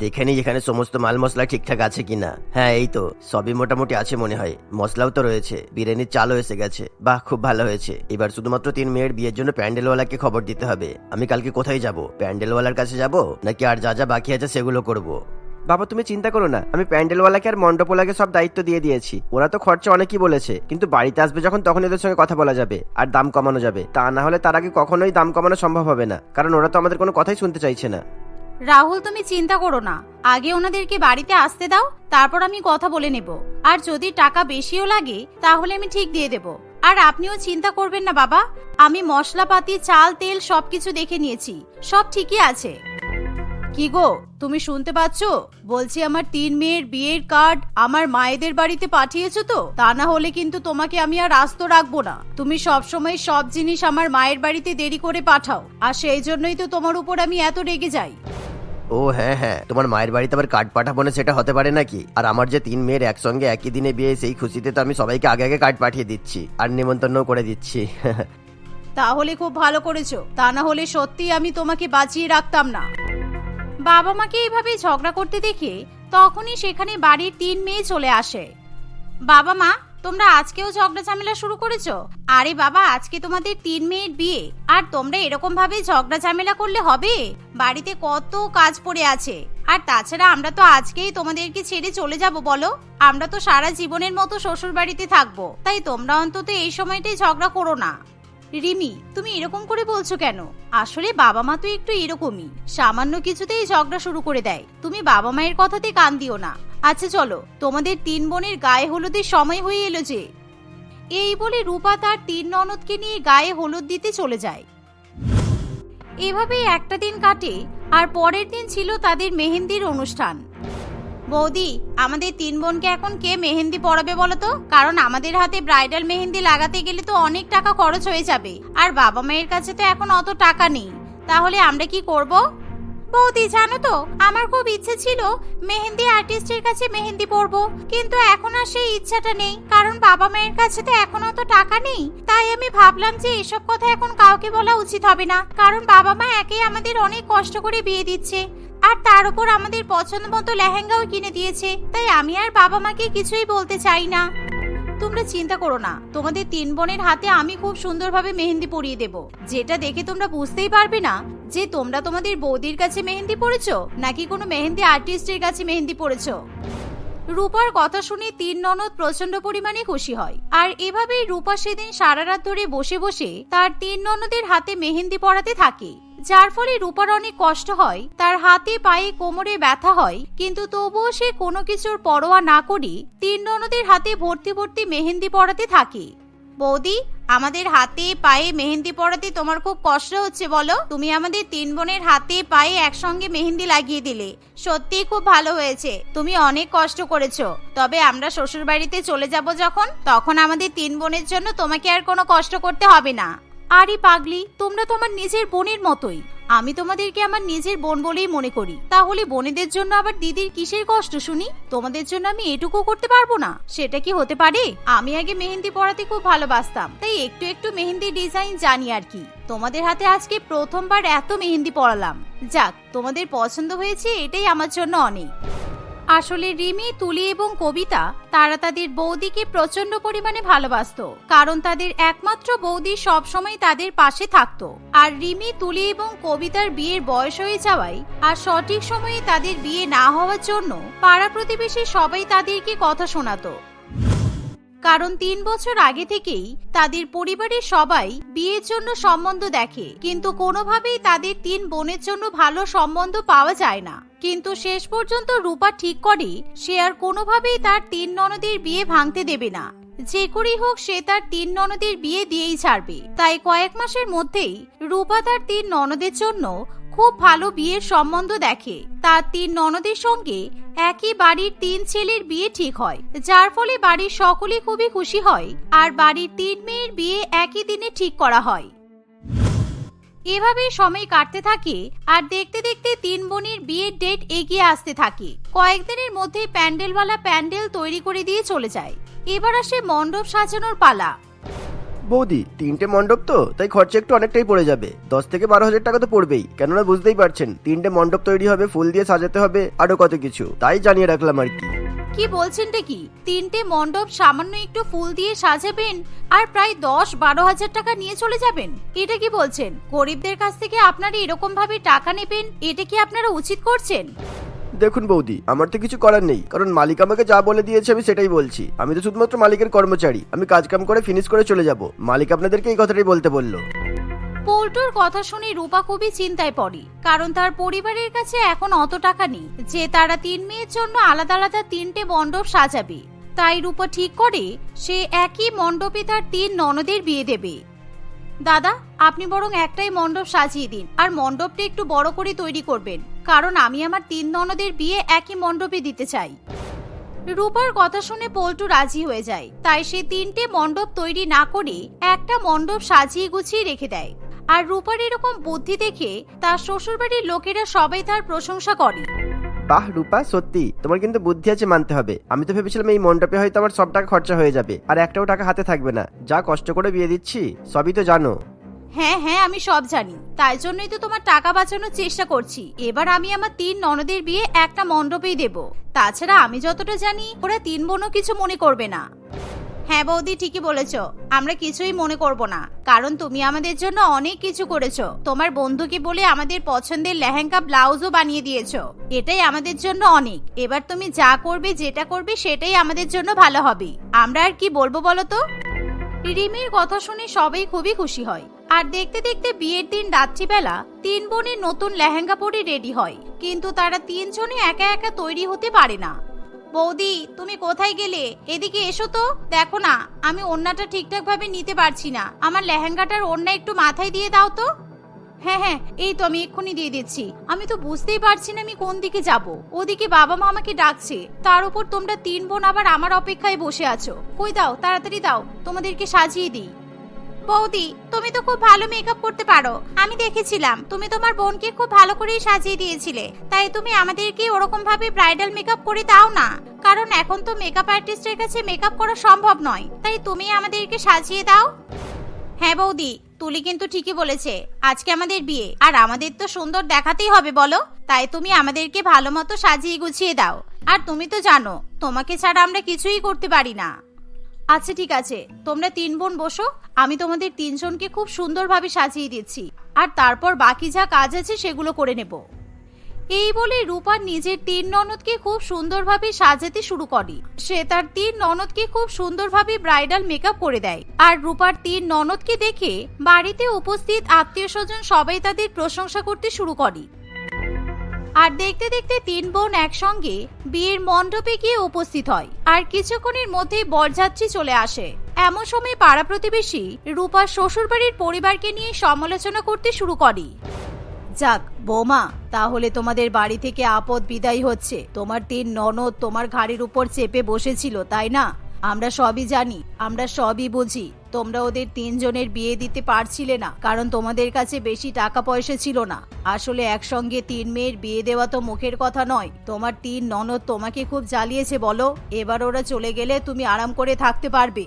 দেখে নিই এখানে সমস্ত মাল মশলা ঠিকঠাক আছে কিনা। হ্যাঁ এই তো। সবই মোটামুটি আছে মনে হয়। মশলাও তো রয়েছে। বিরিয়ানির চালও এসে গেছে। বাহ, খুব ভালো হয়েছে। এবার শুধুমাত্র তিন মেয়ের বিয়ের জন্য প্যান্ডেলওয়ালাকে খবর দিতে হবে। আমি কালকে কোথায় যাব? প্যান্ডেলওয়ালার কাছে যাব? নাকি আর যা যা বাকি আছে সেগুলো করব? বাবা, তুমি চিন্তা করো না। আমি প্যান্ডেলওয়ালাকে আর মণ্ডপওয়ালাকে সব দায়িত্ব দিয়ে দিয়েছি। ওরা তো খরচা অনেকই বলেছে। কিন্তু বাড়িতে আসবে যখন তখন এদের সঙ্গে কথা বলা যাবে। আর দাম কমানো যাবে। তা না হলে তার আগে কখনোই দাম কমানো সম্ভব হবে না। কারণ ওরা তো আমাদের কোনো কথাই শুনতে চাইছে না। রাহুল, তুমি চিন্তা করো না। আগে ওনাদেরকে বাড়িতে আসতে দাও, তারপর আমি কথা বলে নেব। আর যদি টাকা বেশিও লাগে, তাহলে আমি ঠিক দিয়ে দেব। আর আপনিও চিন্তা করবেন না বাবা। আমি মশলাপাতি, চাল, তেল সবকিছু দেখে নিয়েছি। সব ঠিকই আছে। কি গো, তুমি শুনতে পাচ্ছ? বলছি আমার তিন মেয়ের বিয়ের কার্ড আমার মায়েদের বাড়িতে পাঠিয়েছো তো? তা না হলে কিন্তু তোমাকে আমি আর আস্ত রাখব না। তুমি সব সময় সব জিনিস আমার মায়ের বাড়িতে দেরি করে পাঠাও। আর সেই জন্যই তো তোমার উপর আমি এত রেগে যাই। ও হ্যাঁ হ্যাঁ। তোমার মায়ের বাড়িতে আবার কার্ড পাঠাবো না সেটা হতে পারে নাকি? আর আমার যে তিন মেয়ের একসঙ্গে একই দিনে বিয়ে, সেই খুশিতে তো আমি সবাইকে আগে আগে কার্ড পাঠিয়ে দিচ্ছি। আর নিমন্ত্রণ করে দিচ্ছি। তাহলে খুব ভালো করেছ। তা না হলে সত্যি আমি তোমাকে বাঁচিয়ে রাখতাম না। বাবা মাকে এভাবে ঝগড়া করতে দেখে তখনই সেখানে বাড়ির তিন মেয়ে চলে আসে। বাবা মা তোমরা আজকেও ঝগড়া ঝামেলা শুরু করেছ? আরে বাবা, আজকে তোমাদের তিন মেয়ের বিয়ে। আর তোমরা এরকম ভাবে ঝগড়া ঝামেলা করলে হবে? বাড়িতে কত কাজ পড়ে আছে। আর তাছাড়া আমরা তো আজকেই তোমাদেরকে ছেড়ে চলে যাব, বলো? আমরা তো সারা জীবনের মতো শ্বশুর বাড়িতে থাকব। তাই তোমরা অন্তত এই সময়টাই ঝগড়া করো না। রিমি, তুমি এরকম করে বলছো কেন? আসলে বাবা মা তো একটু এরকমই। সামান্য কিছুতেই ঝগড়া শুরু করে দেয়। তুমি বাবা মায়ের কথাতে কান দিও না। আচ্ছা চলো, তোমাদের তিন বোনের গায়ে হলুদের সময় হয়ে এলো যে। এই বলে রূপা তার তিন ননদকে নিয়ে গায়ে হলুদ দিতে চলে যায়। এভাবেই একটা দিন কাটে আর পরের দিন ছিল তাদের মেহেন্দির অনুষ্ঠান। বৌদি, আমাদের তিন বোনকে এখন কে মেহেন্দি পরাবে বলো তো? কারণ আমাদের হাতে ব্রাইডাল মেহেন্দি লাগাতে গেলে তো অনেক টাকা খরচ হয়ে যাবে। আর বাবা মায়ের কাছে তো এখন অত টাকা নেই। তাহলে আমরা কি করব? বৌদি, জানো তো, আমার খুব ইচ্ছে ছিল মেহেন্দি আর্টিস্টের কাছে মেহেন্দি পরবো, কিন্তু এখন আর সেই ইচ্ছাটা নেই, কারণ বাবা মায়ের কাছে তো এখন অত টাকা নেই, তাই আমি ভাবলাম যে এসব কথা এখন কাউকে বলা উচিত হবে না, কারণ বাবা মা একেই আমাদের অনেক কষ্ট করে বিয়ে দিচ্ছে, আর তার উপর আমাদের পছন্দ মতো লেহেঙ্গাও কিনে দিয়েছে, তাই আমি আর বাবা মাকে কিছুই বলতে চাই না। তোমরা চিন্তা করো না। তোমাদের তিন বোনের হাতে আমি খুব সুন্দরভাবে মেহেন্দি পরিয়ে দেব। যেটা দেখে তোমরা বুঝতেই পারবে না যে তোমরা তোমাদের বৌদির কাছে মেহেন্দি পড়েছো নাকি কোনো মেহেন্দি আর্টিস্টের কাছে মেহেন্দি পড়েছো রূপার কথা শুনে তিন ননদ প্রচণ্ড পরিমাণে খুশি হয়। আর এভাবেই রূপা সেদিন সারা রাত ধরে বসে বসে তার তিন ননদের হাতে মেহেন্দি পরাতে থাকে। যার ফলে রূপার অনেক কষ্ট হয়, তার হাতে পায়ে কোমরে ব্যথা হয়, কিন্তু তবুও সে কোনো কিছুর পরোয়া না করি তিন ননদের হাতে ভর্তি ভর্তি মেহেন্দি পড়াতে থাকে। বৌদি, আমাদের হাতে পায়ে মেহেন্দি পরাতে তোমার খুব কষ্ট হচ্ছে বলো। তুমি আমাদের তিন বোনের হাতে পায়ে একসঙ্গে মেহেন্দি লাগিয়ে দিলে। সত্যিই খুব ভালো হয়েছে। তুমি অনেক কষ্ট করেছ। তবে আমরা শ্বশুর বাড়িতে চলে যাব যখন, তখন আমাদের তিন বোনের জন্য তোমাকে আর কোনো কষ্ট করতে হবে না। আরে পাগলি, তোমরা তো আমার নিজের বোনের মতোই। আমি তোমাদেরকে আমার নিজের বোন বলেই মনে করি। তাহলে বোনেদের জন্য আবার দিদির কিসের কষ্ট শুনি? তোমাদের জন্য আমি এটুকু করতে পারব না। সেটা কি হতে পারে? আমি আগে মেহেন্দি পড়াতে খুব ভালোবাসতাম। তাই একটু একটু মেহেন্দি ডিজাইন জানি আর কি। তোমাদের হাতে আজকে প্রথমবার এত মেহেন্দি পড়ালাম যাক, তোমাদের পছন্দ হয়েছে, এটাই আমার জন্য অনেক। আসলে রিমি, তুলি এবং কবিতা তারা তাদের বৌদিকে প্রচণ্ড পরিমাণে ভালোবাসতো, কারণ তাদের একমাত্র বৌদি সব সময় তাদের পাশে থাকতো। আর রিমি, তুলি এবং কবিতার বিয়ের বয়স হয়ে যাওয়ায় আর সঠিক সময়ে তাদের বিয়ে না হওয়ার জন্য পাড়া প্রতিবেশী সবাই তাদেরকে কথা শোনাতো। কারণ তিন বছর আগে থেকেই তাদের পরিবারের সবাই বিয়ের জন্য সম্বন্ধ দেখে, কিন্তু কোনোভাবেই তাদের তিন বোনের জন্য ভালো সম্বন্ধ পাওয়া যায় না। কিন্তু শেষ পর্যন্ত রূপা ঠিক করে সে আর কোনোভাবেই তার তিন ননদের বিয়ে ভাঙতে দেবে না। যে করেই হোক সে তার তিন ননদের বিয়ে দিয়েই ছাড়বে। তাই কয়েক মাসের মধ্যেই রূপা তার তিন ননদের জন্য খুব ভালো বিয়ের সম্বন্ধ দেখে। তার তিন ননদের সঙ্গে একই বাড়ির তিন ছেলের বিয়ে ঠিক হয়, যার ফলে বাড়ির সকলে খুবই খুশি হয়, আর বাড়ির তিন মেয়ের বিয়ে একই দিনে ঠিক করা হয়। এভাবে সময় কাটতে থাকে আর দেখতে দেখতে তিন বোনের বিয়ের ডেট এগিয়ে আসতে থাকে। কয়েকদিনের মধ্যে প্যান্ডেলওয়ালা প্যান্ডেল তৈরি করে দিয়ে চলে যায়। এবার আসে মণ্ডপ সাজানোর পালা। বৌদি, তিনটে মণ্ডপ তো, তাই খরচা একটু অনেকটাই পড়ে যাবে। দশ থেকে বারো হাজার টাকা তো পড়বেই, কেননা বুঝতেই পারছেন, তিনটে মণ্ডপ তৈরি হবে, ফুল দিয়ে সাজাতে হবে, আরও কত কিছু, তাই জানিয়ে রাখলাম আর কি। কি বলছেনটা কি তিনটে মণ্ডপ সামান্য একটু ফুল দিয়ে সাজাবেন আর প্রায় দশ বারো হাজার টাকা নিয়ে চলে যাবেন। এটা কি বলছেন? গরিবদের কাছ থেকে আপনারা এরকম ভাবে টাকা নেবেন, এটা কি আপনারা উচিত করছেন? দেখুন বৌদি, আমার তো কিছু করার নেই, কারণ মালিক আমাকে যা বলে দিয়েছে আমি সেটাই বলছি। আমি তো শুধুমাত্র মালিকের কর্মচারী, আমি কাজ কাম করে ফিনিশ করে চলে যাব। মালিক আপনাদেরকে এই কথাটাই বলতে বলল। পল্টুর কথা শুনে রূপা খুবই চিন্তায় পড়ে, কারণ তার পরিবারের কাছে এখন অত টাকা নেই, যে তারা তিন মেয়ের জন্য আলাদা আলাদা তিনটে মণ্ডপ সাজাবে। তাই রূপা ঠিক করে সে একই মণ্ডপে তার তিন ননদের বিয়ে দেবে। দাদা, আপনি বরং একটাই মণ্ডপ সাজিয়ে দিন, আর মণ্ডপটা একটু বড় করে তৈরি করবেন, কারণ আমি আমার তিন ননদের বিয়ে একই মণ্ডপে দিতে চাই। রূপার কথা শুনে পল্টু রাজি হয়ে যায়, তাই সে তিনটে মণ্ডপ তৈরি না করে একটা মণ্ডপ সাজিয়ে গুছিয়ে রেখে দেয়। আর রূপার এরকম বুদ্ধি দেখে তার শ্বশুরবাড়ির লোকেরা সবাই তার প্রশংসা করে। বাহ রূপা সত্যি। তোমার কিন্তু বুদ্ধি আছে মানতে হবে। আমি তো ভেবেছিলাম এই মণ্ডপে হয়তো আমার সব টাকা খরচা হয়ে যাবে আর একটাও টাকা হাতে থাকবে না। যা কষ্ট করে বিয়ে দিচ্ছি সবই তো জানো। হ্যাঁ হ্যাঁ আমি সব জানি। তাই জন্যই তো তোমার টাকা বাঁচানোর চেষ্টা করছি। এবার আমি আমার তিন ননদের বিয়ে একটা মণ্ডপেই দেব। তাছাড়া আমি যতটা জানি ওরা তিন বোনও কিছু মনে করবে না। হ্যাঁ বৌদি, ঠিকই বলেছ। আমরা কিছুই মনে করব না। কারণ তুমি আমাদের জন্য অনেক কিছু করেছ। তোমার বন্ধুকে বলে আমাদের পছন্দের লেহেঙ্গা, ব্লাউজও বানিয়ে দিয়েছ। এটাই আমাদের জন্য অনেক। এবার তুমি যা করবে, যেটা করবে, সেটাই আমাদের জন্য ভালো হবে। আমরা আর কি বলব বলো তো? রিমির কথা শুনে সবাই খুবই খুশি হয়। আর দেখতে দেখতে বিয়ের দিন রাত্রিবেলা তিন বোনের নতুন লেহেঙ্গা পরে রেডি হয়। কিন্তু তারা তিনজনে একা একা তৈরি হতে পারে না। বৌদি, তুমি কোথায় গেলে? এদিকে এসো তো। দেখো না, আমি ওড়নাটা ঠিকঠাক ভাবে নিতে পারছি না। আমার লেহেঙ্গাটার ওড়না একটু মাথায় দিয়ে দাও তো। হ্যাঁ হ্যাঁ এই তো আমি এক্ষুনি দিয়ে দিচ্ছি। আমি তো বুঝতেই পারছি না আমি কোন দিকে যাব। ওদিকে বাবা মা আমাকে ডাকছে। তার উপর তোমরা তিন বোন আবার আমার অপেক্ষায় বসে আছো। কই দাও, তাড়াতাড়ি দাও, তোমাদেরকে সাজিয়ে দিই। বৌদি, তুমি তো খুব ভালো মেকআপ করতে পারো। আমি দেখেছিলাম, তুমি তোমার বোনকে খুব ভালো করেই সাজিয়ে দিয়েছিলে। তাই তুমি আমাদেরকে ওরকম ভাবে ব্রাইডাল মেকআপ করে দাও না। কারণ এখন তো মেকআপ আর্টিস্টের কাছে মেকআপ করা সম্ভব নয়। তাই তুমি আমাদেরকে সাজিয়ে দাও। হ্যাঁ বৌদি, তুলি কিন্তু ঠিকই বলেছে। আজকে আমাদের বিয়ে। আর আমাদের তো সুন্দর দেখাতেই হবে, বলো। তাই তুমি আমাদেরকে ভালো মতো সাজিয়ে গুছিয়ে দাও। আর তুমি তো জানো, তোমাকে ছাড়া আমরা কিছুই করতে পারি না। আচ্ছা ঠিক আছে। তোমরা তিন বোন বসো, আমি তোমাদের তিনজনকে খুব সুন্দরভাবে সাজিয়ে দিচ্ছি। আর তারপর বাকি যা কাজ আছে সেগুলো করে নেব। এই বলে রূপা নিজের তিন ননদকে খুব সুন্দরভাবে সাজাতে শুরু করে। সে তার তিন ননদকে খুব সুন্দরভাবে ব্রাইডাল মেকআপ করে দেয়। আর রূপার তিন ননদকে দেখে বাড়িতে উপস্থিত আত্মীয় স্বজন সবাই তাদের প্রশংসা করতে শুরু করে। আর দেখতে দেখতে তিন বোন একসঙ্গে বিয়ের মণ্ডপে গিয়ে উপস্থিত হয়। আর কিছুক্ষণের মধ্যেই বরযাত্রী চলে আসে। এমন সময় পাড়া প্রতিবেশী রূপার শ্বশুরবাড়ির পরিবারকে নিয়ে সমালোচনা করতে শুরু করে। যাক, বোমা, তাহলে তোমাদের বাড়ি থেকে আপদ বিদায় হচ্ছে। তোমার তিন ননদ তোমার ঘাড়ির উপর চেপে বসেছিল, তাই না? আমরা সবই জানি, আমরা সবই বুঝি। তোমরা ওদের তিনজনের বিয়ে দিতে পারছিলে না, কারণ তোমাদের কাছে বেশি টাকা পয়সা ছিল না। আসলে একসঙ্গে তিন মেয়ের বিয়ে দেওয়া তো মুখের কথা নয়। তোমার তিন ননদ তোমাকে খুব জ্বালিয়েছে, বলো। এবার ওরা চলে গেলে তুমি আরাম করে থাকতে পারবে।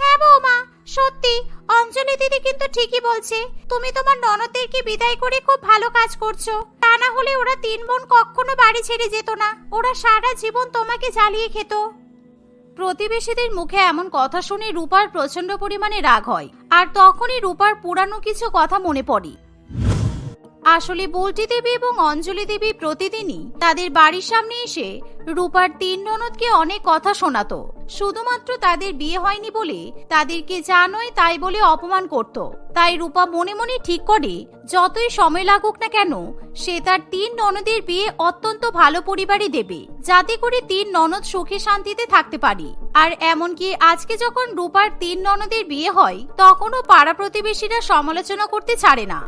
হ্যাঁ বৌমা, সত্যি। অঞ্জলি দিদি কিন্তু ঠিকই বলছে। তুমি তোমার ননদদেরকে বিদায় করে খুব ভালো কাজ করছ। তা না হলে ওরা তিন বোন কখনো বাড়ি ছেড়ে যেত না। ওরা সারা জীবন তোমাকে জ্বালিয়ে খেত। প্রতিবেশীদের মুখে এমন কথা শুনে রূপার প্রচণ্ড পরিমাণে রাগ হয়। আর তখনই রূপার পুরানো কিছু কথা মনে পড়ে। আসলে বুলটি দেবী এবং অঞ্জলি দেবী প্রতিদিনই তাদের বাড়ির সামনে এসে রূপার তিন ননদকে অনেক কথা শোনাতো। শুধুমাত্র তাদের বিয়ে হয়নি বলে তাদেরকে নয় তাই বলে অপমান করত। তাই রূপা মনে মনে ঠিক করে, যতই সময় লাগুক না কেন, সে তার তিন ননদের বিয়ে অত্যন্ত ভালো পরিবারে দেবে, যাতে করে তিন ননদ সুখে শান্তিতে থাকতে পারি। আর এমনকি আজকে যখন রূপার তিন ননদের বিয়ে হয়, তখনও পাড়া প্রতিবেশীরা সমালোচনা করতে ছাড়ে না।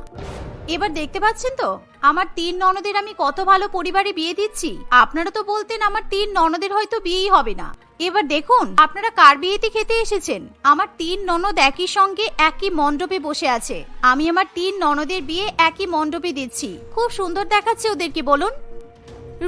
এবার দেখতে পাচ্ছেন তো? আমার তিন ননদের আমি কত ভালো পরিবারে বিয়ে দিচ্ছি। আপনারা তো বলতেন আমার তিন ননদের হয়তো বিয়েই হবে না। এবার দেখুন, আপনারা কার বিয়েতে খেতে এসেছেন? আমার তিন ননদ একই সঙ্গে একই মণ্ডপে বসে আছে। আমি আমার তিন ননদের বিয়ে একই মণ্ডপে দিচ্ছি। খুব সুন্দর দেখাচ্ছে ওদেরকে, বলুন।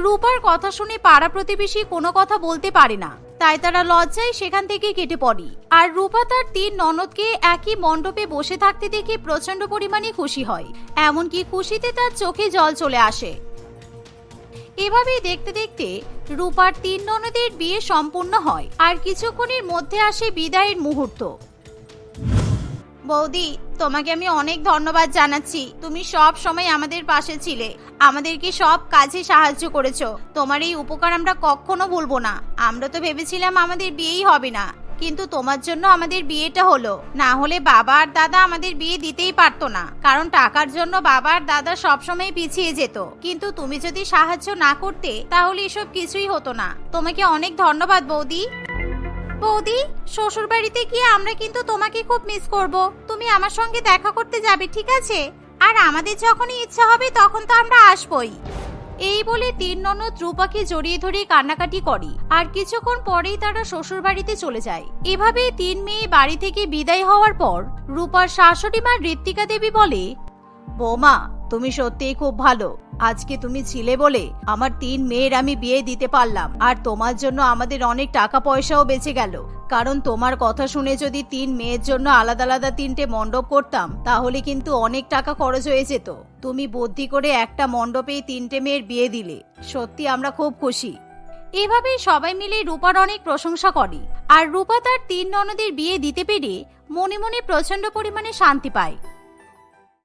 রূপার কথা শুনে পাড়া প্রতিবেশী কোনো কথা বলতে পারে না। তাই তারা লজ্জায় সেখান থেকে কেটে পড়ে। আর রূপা তার তিন ননদকে একই মণ্ডপে বসে থাকতে দেখে প্রচণ্ড পরিমাণে খুশি হয়। এমনকি খুশিতে তার চোখে জল চলে আসে। এভাবেই দেখতে দেখতে রূপার তিন ননদের বিয়ে সম্পূর্ণ হয়। আর কিছুক্ষণের মধ্যে আসে বিদায়ের মুহূর্ত। বৌদি তোমাকে আমি অনেক ধন্যবাদ জানাচ্ছি। তুমি সব সময় আমাদের পাশে ছিলে। আমাদেরকে সব কাজে সাহায্য করেছ। তোমার এই উপকার আমরা কখনো ভুলবো না। আমরা তো ভেবেছিলাম আমাদের বিয়েই হবে না। কিন্তু তোমার জন্য আমাদের বিয়েটা হলো। না হলে বাবা আর দাদা আমাদের বিয়ে দিতেই পারতো না। কারণ টাকার জন্য বাবা আর দাদা সবসময় পিছিয়ে যেত। কিন্তু তুমি যদি সাহায্য না করতে, তাহলে এসব কিছুই হতো না। তোমাকে অনেক ধন্যবাদ বৌদি। বৌদি শ্বশুর বাড়িতে গিয়ে আমরা কিন্তু তোমাকে খুব মিস করব। তুমি আমার সঙ্গে দেখা করতে যাবে, ঠিক আছে? আর আমাদের যখনই ইচ্ছা হবে তখন তো আমরা আসবই। এই বলে তিন ননদ রূপাকে জড়িয়ে ধরে কান্নাকাটি করে। আর কিছুক্ষণ পরেই তারা শ্বশুর বাড়িতে চলে যায়। এভাবেই তিন মেয়ে বাড়ি থেকে বিদায় হওয়ার পর রূপার শাশুড়ি মা ঋত্বিকা দেবী বলে, বৌমা, তুমি সত্যিই খুব ভালো। আজকে তুমি ছিলে বলে আমার তিন মেয়ের আমি বিয়ে দিতে পারলাম। আর তোমার জন্য আমাদের অনেক টাকা পয়সাও বেঁচে গেল। কারণ তোমার কথা শুনে যদি তিন মেয়ের জন্য আলাদা আলাদা তিনটে মণ্ডপ করতাম, তাহলে কিন্তু অনেক টাকা খরচ হয়ে যেত। তুমি বুদ্ধি করে একটা মণ্ডপেই তিনটে মেয়ের বিয়ে দিলে। সত্যি আমরা খুব খুশি। এভাবেই সবাই মিলে রূপার অনেক প্রশংসা করে। আর রূপা তার তিন ননদের বিয়ে দিতে পেরে মনে মনে প্রচণ্ড পরিমাণে শান্তি পায়।